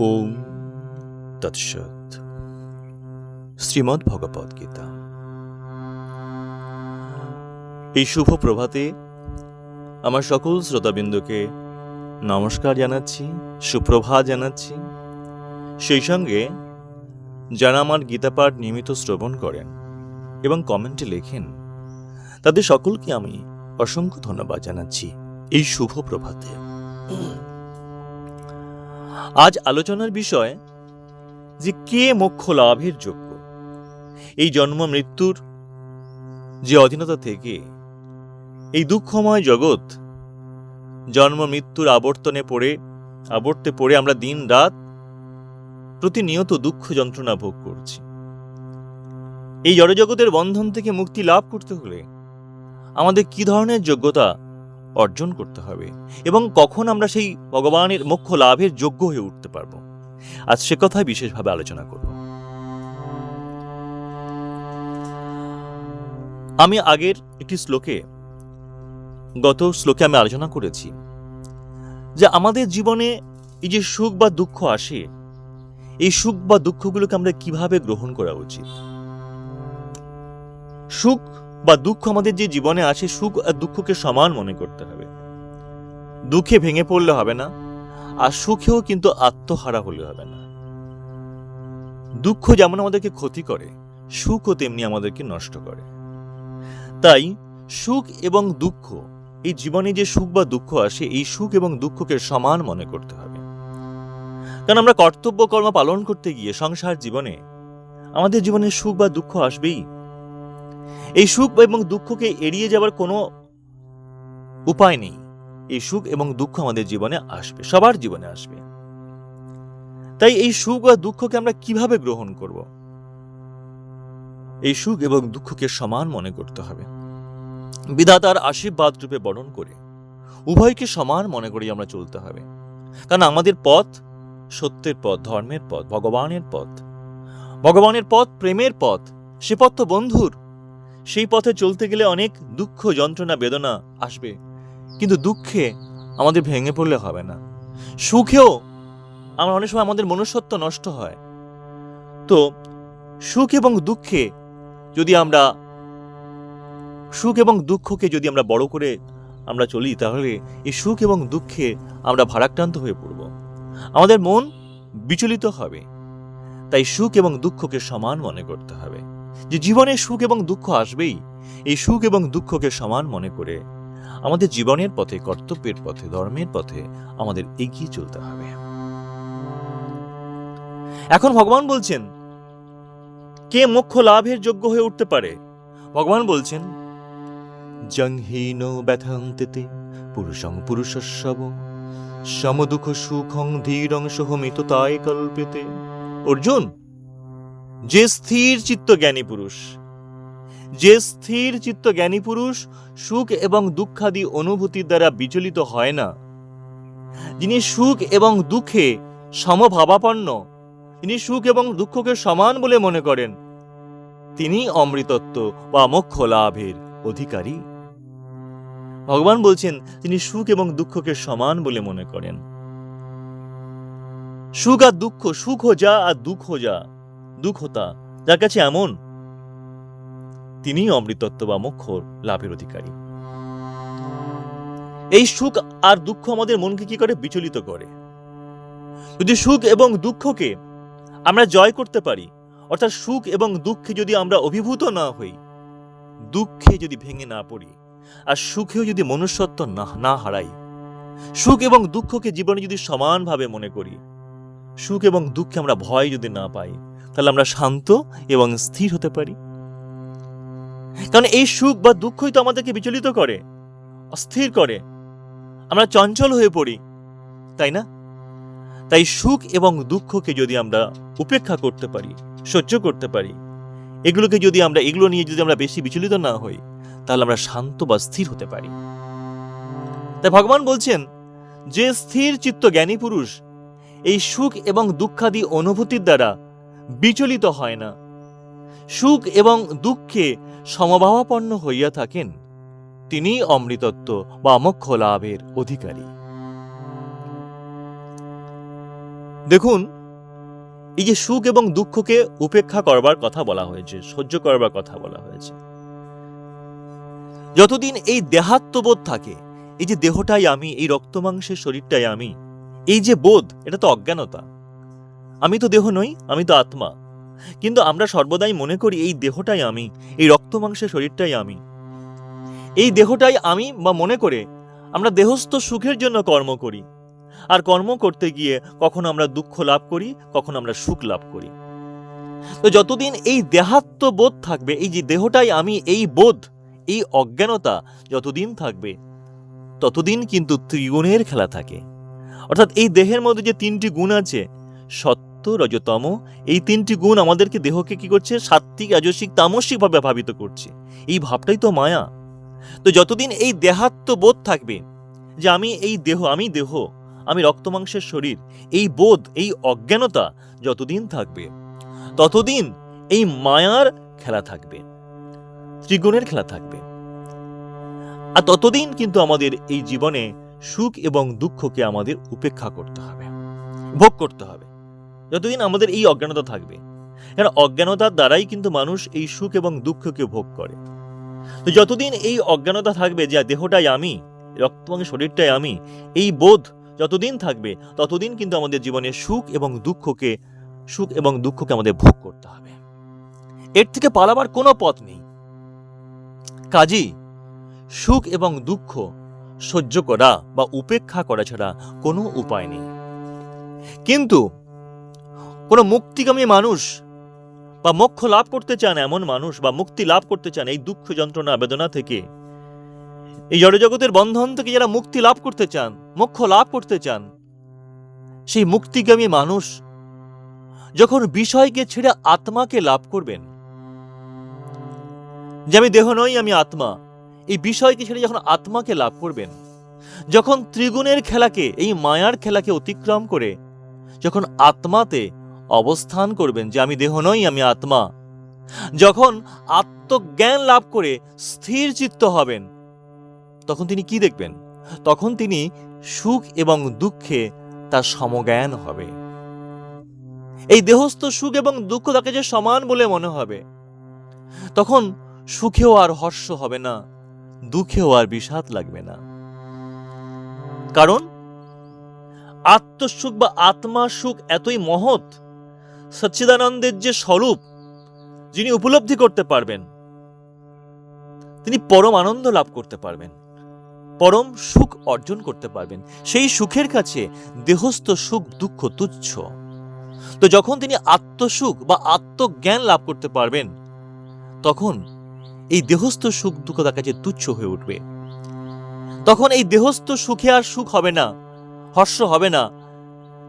ওম তৎসৎ। শ্রীমদ্ ভগবদ গীতা। এই শুভ প্রভাতে আমার সকল শ্রোতাবিন্দুকে নমস্কার জানাচ্ছি, সুপ্রভাত জানাচ্ছি। সেই সঙ্গে যারা আমার গীতাপাঠ নিয়মিত শ্রবণ করেন এবং কমেন্টে লেখেন, তাদের সকলকে আমি অসংখ্য ধন্যবাদ জানাচ্ছি এই শুভ প্রভাতে। আজ আলোচনার বিষয় যে কে মোক্ষ লাভের যোগ্য? এই জন্ম, মৃত্যুর যে অধীনতা থেকে এই দুঃখময় জগৎ জন্ম, মৃত্যুর আবর্তনে পড়ে, আবর্তে পড়ে আমরা দিন রাত প্রতিনিয়ত দুঃখ যন্ত্রণা ভোগ করছি। এই জড়জগতের বন্ধন থেকে মুক্তি লাভ করতে হলে আমাদের কি ধরনের যোগ্যতা অর্জন করতে হবে এবং কখন আমরা সেই ভগবানের মোক্ষ লাভের যোগ্য হয়ে উঠতে পারব। আজ সে কথাই বিশেষভাবে আলোচনা করব। আমি আগের একটি শ্লোকে, গত শ্লোকে আমি আলোচনা করেছি যে আমাদের জীবনে এই যে সুখ বা দুঃখ আসে, এই সুখ বা দুঃখগুলোকে আমরা কীভাবে গ্রহণ করা উচিত? সুখ বা দুঃখ আমাদের যে জীবনে আসে, সুখ আর দুঃখকে সমান মনে করতে হবে। দুঃখে ভেঙে পড়লে হবে না, আর সুখেও কিন্তু আত্মহারা হলে হবে না। দুঃখ যেমন আমাদেরকে ক্ষতি করে, সুখও তেমনি আমাদেরকে নষ্ট করে। তাই সুখ এবং দুঃখ, এই জীবনে যে সুখ বা দুঃখ আসে, এই সুখ এবং দুঃখকে সমান মনে করতে হবে। কারণ আমরা কর্তব্য কর্ম পালন করতে গিয়ে সংসার জীবনে, আমাদের জীবনে সুখ বা দুঃখ আসবেই। এই সুখ এবং দুঃখকে এড়িয়ে যাওয়ার কোনো উপায় নেই। এই সুখ এবং দুঃখ আমাদের জীবনে আসবে, সবার জীবনে আসবে। তাই এই সুখ বা দুঃখকে আমরা কীভাবে গ্রহণ করব? এই সুখ এবং দুঃখকে সমান মনে করতে হবে। বিধাতার আশীর্বাদ রূপে বরণ করে উভয়কে সমান মনে করেই আমরা চলতে হবে। কারণ আমাদের পথ সত্যের পথ, ধর্মের পথ, ভগবানের পথ। ভগবানের পথ, প্রেমের পথ, সে পথ তো বন্ধুর। সেই পথে চলতে গেলে অনেক দুঃখ, যন্ত্রণা, বেদনা আসবে। কিন্তু দুঃখে আমাদের ভেঙে পড়লে হবে না। সুখেও আমরা অনেক সময় আমাদের মনুষ্যত্ব নষ্ট হয়। তো সুখ এবং দুঃখে যদি আমরা, সুখ এবং দুঃখকে যদি আমরা বড় করে আমরা চলি, তাহলে এই সুখ এবং দুঃখে আমরা ভারাক্রান্ত হয়ে পড়ব। আমাদের মন বিচলিত হবে। তাই সুখ এবং দুঃখকে সমান মনে করতে হবে। যে জীবনে সুখ এবং দুঃখ আসবেই, এই সুখ এবং দুঃখকে সমান মনে করে আমাদের জীবনের পথে, কর্তব্যের পথে, ধর্মের পথে আমাদের এগিয়ে চলতে হবে। এখন ভগবান বলছেন, কে মোক্ষ লাভের যোগ্য হয়ে উঠতে পারে? ভগবান বলছেন, জংহীন ব্যথান্তিতে পুরুষং পুরুষস্বব সমদুঃখ সুখং ধীরং সহমিত তাই কল্পিতে। অর্জুন যে স্থির চিত্ত জ্ঞানী পুরুষ, যে স্থির চিত্ত জ্ঞানী পুরুষ সুখ এবং দুঃখাদি অনুভূতির দ্বারা বিচলিত হয় না। যিনি সুখ এবং দুঃখে সমভাবাপন্ন, তিনি সুখ এবং দুঃখকে সমান বলে মনে করেন। তিনি অমৃতত্ব বা মোক্ষ লাভের অধিকারী। ভগবান বলছেন, তিনি সুখ এবং দুঃখকে সমান বলে মনে করেন। সুখ আর দুঃখ, সুখ যা আর দুঃখ যা। দুঃখ তা, যার কাছে এমন। তিনি অমৃতত্ব বা মোক্ষ লাভের অধিকারী। এই সুখ আর দুঃখ আমাদের মনকে কি করে বিচলিত করে? যদি সুখ এবং দুঃখকে আমরা জয় করতে পারি, অর্থাৎ সুখ এবং দুঃখে যদি আমরা অভিভূত না হই, দুঃখে যদি ভেঙে না পড়ি, আর সুখেও যদি মনুষ্যত্ব না না হারাই, সুখ এবং দুঃখকে জীবনে যদি সমানভাবে মনে করি, সুখ এবং দুঃখে আমরা ভয় যদি না পাই তাহলে আমরা শান্ত এবং স্থির হতে পারি। কারণ এই সুখ বা দুঃখই তো আমাদেরকে বিচলিত করে, অস্থির করে। আমরা চঞ্চল হয়ে পড়ি, তাই না? তাই সুখ এবং দুঃখকে যদি আমরা উপেক্ষা করতে পারি, সহ্য করতে পারি, এগুলোকে যদি আমরা, এগুলো নিয়ে যদি আমরা বেশি বিচলিত না হই, তাহলে আমরা শান্ত বা স্থির হতে পারি। তাই ভগবান বলছেন, যে স্থির চিত্ত জ্ঞানী পুরুষ, এই সুখ এবং দুঃখাদি অনুভূতির দ্বারা বিচলিত হয় না। সুখ এবং দুঃখে সমভাবাপন্ন হইয়া থাকেন। তিনি অমৃতত্ব বা মোক্ষ লাভের অধিকারী। দেখুন, এই যে সুখ এবং দুঃখকে উপেক্ষা করবার কথা বলা হয়েছে, সহ্য করবার কথা বলা হয়েছে। যতদিন এই দেহাত্মবোধ থাকে, এই যে দেহটাই আমি, এই রক্তমাংসের শরীরটাই আমি, এই যে বোধ, এটা তো অজ্ঞানতা। আমি তো দেহ নই, আমি তো আত্মা। কিন্তু আমরা সর্বদাই মনে করি এই দেহটাই আমি, এই রক্তমাংসের শরীরটাই আমি। এই দেহটাই আমি বা মনে করে আমরা দেহস্থ সুখের জন্য কর্ম করি। আর কর্ম করতে গিয়ে কখনো আমরা দুঃখ লাভ করি, কখনো আমরা সুখ লাভ করি। তো যতদিন এই দেহাত্ম বোধ থাকবে, এই যে দেহটাই আমি, এই বোধ, এই অজ্ঞানতা যতদিন থাকবে, ততদিন কিন্তু ত্রিগুণের খেলা থাকে। অর্থাৎ এই দেহের মধ্যে যে তিনটি গুণ আছে সত্য রজতম, এই তিনটি গুণ আমাদেরকে দেহকে কি করছে? সাত্ত্বিক রাজসিক তামসিক ভাবে ভাবিত করছে। এই ভাবটাই তো মায়া। তো যতদিন এই দেহাত্ম বোধ থাকবে, যে আমি এই দেহ, আমি দেহ, আমি রক্তমাংসের শরীর, এই বোধ, এই অজ্ঞানতা যতদিন থাকবে, ততদিন এই মায়ার খেলা থাকবে, ত্রিগুণের খেলা থাকবে। আর ততদিন কিন্তু আমাদের এই জীবনে সুখ এবং দুঃখকে আমাদের উপেক্ষা করতে হবে, ভোগ করতে হবে। যতদিন আমাদের এই অজ্ঞানতা থাকবে। কারণ অজ্ঞানতার দ্বারাই কিন্তু মানুষ এই সুখ এবং দুঃখকে ভোগ করে। তো যতদিন এই অজ্ঞানতা থাকবে যে দেহটাই আমি রক্তমাংস শরীরটাই আমি, এই বোধ যতদিন থাকবে, ততদিন কিন্তু আমাদের জীবনে সুখ এবং দুঃখকে, সুখ এবং দুঃখকে আমাদের ভোগ করতে হবে। এর থেকে পালাবার কোনো পথ নেই। কাজী, সুখ এবং দুঃখ সহ্য করা বা উপেক্ষা করা ছাড়া কোনো উপায় নেই। কিন্তু কোনো মুক্তিগামী মানুষ বা মোক্ষ লাভ করতে চান এমন মানুষ বা মুক্তি লাভ করতে চান এই দুঃখ যন্ত্রণা, বেদনা থেকে, এই জড়জগতের বন্ধন থেকে যারা মুক্তি লাভ করতে চান, মোক্ষ লাভ করতে চান, সেই মুক্তিগামী মানুষ যখন বিষয়কে ছেড়ে আত্মাকে লাভ করবেন, যে আমি দেহ নই, আমি আত্মা, এই বিষয়কে ছেড়ে যখন আত্মাকে লাভ করবেন, যখন ত্রিগুণের খেলাকে, এই মায়ার খেলাকে অতিক্রম করে, যখন আত্মাতে অবস্থান করবেন যে আমি দেহ নই, আমি আত্মা। যখন আত্মজ্ঞান লাভ করে স্থির চিত্ত হবেন, তখন তিনি কি দেখবেন? তখন তিনি সুখ এবং দুঃখে তার সমজ্ঞান হবে। এই দেহস্থ সুখ এবং দুঃখ তাকে যে সমান বলে মনে হবে, তখন সুখেও আর হর্ষ হবে না, দুঃখেও আর বিষাদ লাগবে না। কারণ আত্মসুখ বা আত্মা সুখ এতই মহৎ সচ্চিদানন্দের যে স্বরূপ, যিনি উপলব্ধি করতে পারবেন, তিনি পরম আনন্দ লাভ করতে পারবেন, পরম সুখ অর্জন করতে পারবেন। সেই সুখের কাছে দেহস্থ সুখ, দুঃখ, তুচ্ছ। তো যখন তিনি আত্মসুখ বা আত্মজ্ঞান লাভ করতে পারবেন, তখন এই দেহস্থ সুখ দুঃখ তার কাছে তুচ্ছ হয়ে উঠবে। তখন এই দেহস্থ সুখে আর সুখ হবে না, হর্ষ হবে না।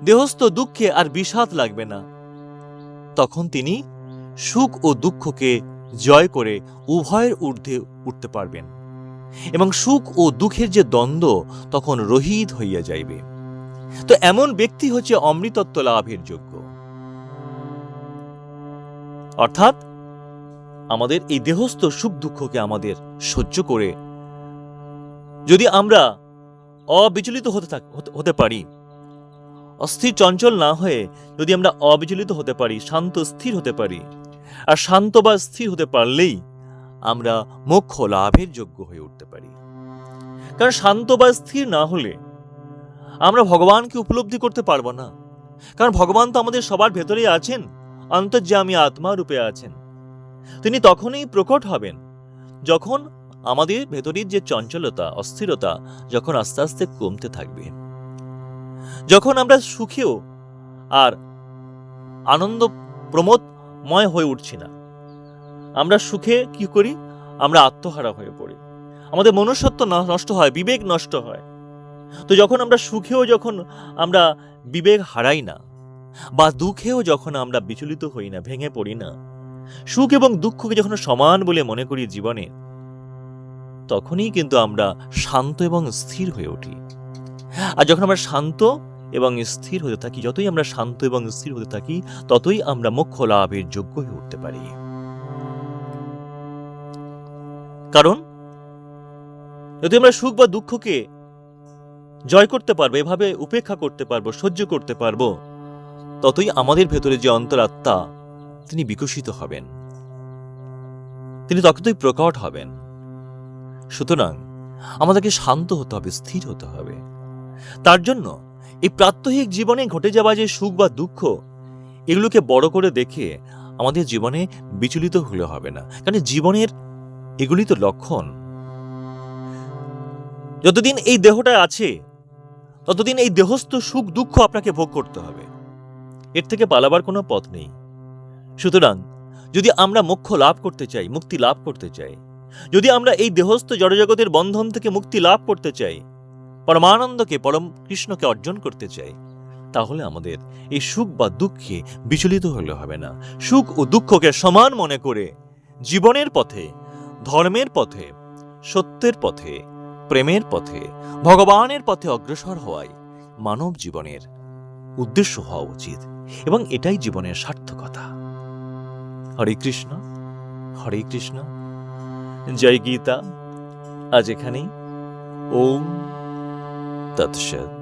দেহস্থ দুঃখে আর বিষাদ লাগবে না। তখন তিনি সুখ ও দুঃখকে জয় করে উভয়ের ঊর্ধ্বে উঠতে পারবেন এবং সুখ ও দুঃখের যে দ্বন্দ্ব তখন রহিত হইয়া যাইবে। তো এমন ব্যক্তি হচ্ছে অমৃতত্ব লাভের যোগ্য। অর্থাৎ আমাদের এই দেহস্থ সুখ দুঃখকে আমাদের সহ্য করে যদি আমরা অবিচলিত হতে থাক হতে- হতে পারি অস্থির, চঞ্চল না হয়ে যদি আমরা অবিচলিত হতে পারি, শান্ত, স্থির হতে পারি, আর শান্ত বা স্থির হতে পারলেই আমরা মোক্ষ লাভের যোগ্য হয়ে উঠতে পারি। কারণ শান্ত বা স্থির না হলে আমরা ভগবানকে উপলব্ধি করতে পারব না। কারণ ভগবান তো আমাদের সবার ভেতরেই আছেন, অন্তর্যামী আত্মা রূপে আছেন। তিনি তখনই প্রকট হবেন যখন আমাদের ভেতরের যে চঞ্চলতা, অস্থিরতা যখন আস্তে আস্তে কমতে থাকবে। যখন আমরা সুখেও আর আনন্দ প্রমোদময় হয়ে উঠছি না, আমরা সুখে কি করি? আমরা আত্মহারা হয়ে পড়ি। আমাদের মনুষ্যত্ব নষ্ট হয়, বিবেক নষ্ট হয়। তো যখন আমরা সুখেও যখন আমরা বিবেক হারাই না, বা দুঃখেও যখন আমরা বিচলিত হই না, ভেঙে পড়ি না, সুখ এবং দুঃখকে যখন সমান বলে মনে করি জীবনে, তখনই কিন্তু আমরা শান্ত এবং স্থির হয়ে উঠি। আর যখন আমরা শান্ত এবং স্থির হতে থাকি, যতই আমরা শান্ত এবং স্থির হতে থাকি, ততই আমরা মোক্ষ লাভের যোগ্য হয়ে উঠতে পারি। কারণ, যদি আমরা সুখ বা দুঃখকে জয় করতে পারব, এভাবে উপেক্ষা করতে পারব, সহ্য করতে পারব, ততই আমাদের ভেতরে যে অন্তরাত্মা তিনি বিকশিত হবেন। তিনি ততই প্রকট হবেন। সুতরাং, আমাদেরকে শান্ত হতে হবে, স্থির হতে হবে। তার জন্য এই প্রাত্যহিক জীবনে ঘটে যাওয়া যে সুখ বা দুঃখ, এগুলোকে বড় করে দেখে আমাদের জীবনে বিচলিত হলে হবে না। কারণ জীবনের এগুলি তো লক্ষণ। যতদিন এই দেহটা আছে, ততদিন এই দেহস্থ সুখ, দুঃখ আপনাকে ভোগ করতে হবে। এর থেকে পালাবার কোনো পথ নেই। সুতরাং যদি আমরা মোক্ষ লাভ করতে চাই, মুক্তি লাভ করতে চাই, যদি আমরা এই দেহস্থ জড়জগতের বন্ধন থেকে মুক্তি লাভ করতে চাই পরমানন্দকে পরম কৃষ্ণকে অর্জন করতে চাই, তাহলে আমাদের এই সুখ বা দুঃখে বিচলিত হলে হবে না। সুখ ও দুঃখকে সমান মনে করে জীবনের পথে, ধর্মের পথে, সত্যের পথে, প্রেমের পথে, ভগবানের পথে অগ্রসর হওয়াই মানব জীবনের উদ্দেশ্য হওয়া উচিত এবং এটাই জীবনের সার্থকতা। হরে কৃষ্ণ হরে কৃষ্ণ। জয় গীতা। আজ এখানেই। ওম তৎসৎ